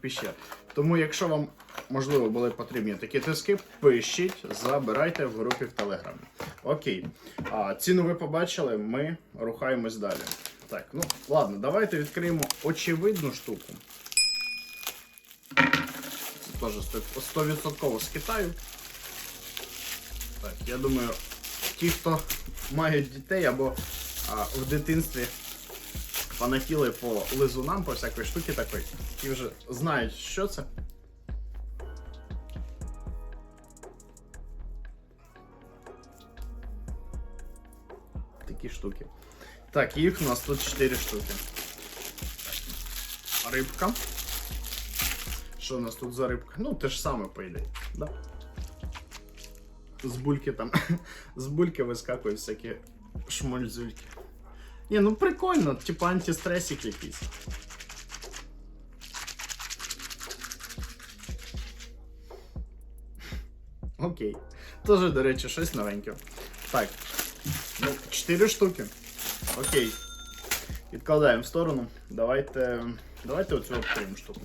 піщер. Тому, якщо вам можливо були потрібні такі тиски, пишіть, забирайте в групі в Телеграмі. Окей. А, ціну ви побачили, ми рухаємось далі. Так, ну ладно, давайте відкриємо очевидну штуку. Це теж 100% з Китаю. Так, я думаю, ті, хто мають дітей або а, в дитинстві фанатіли по лизунам, по всякої штуки такої, ті вже знають, що це. Такі штуки. Так, їх у нас тут 4 штуки. Рибка. Що у нас тут за рибка? Ну, те ж саме, по ідеї. Да? З бульки там. З бульки вискакують всякі шмользюльки. Ні, ну прикольно, типу антистресик якийсь. Окей. Тоже, до речі, щось новеньке. Так. Ну, 4 штуки. Окей. Відкладаємо в сторону. Давайте. Давайте оцю відкриємо штуку.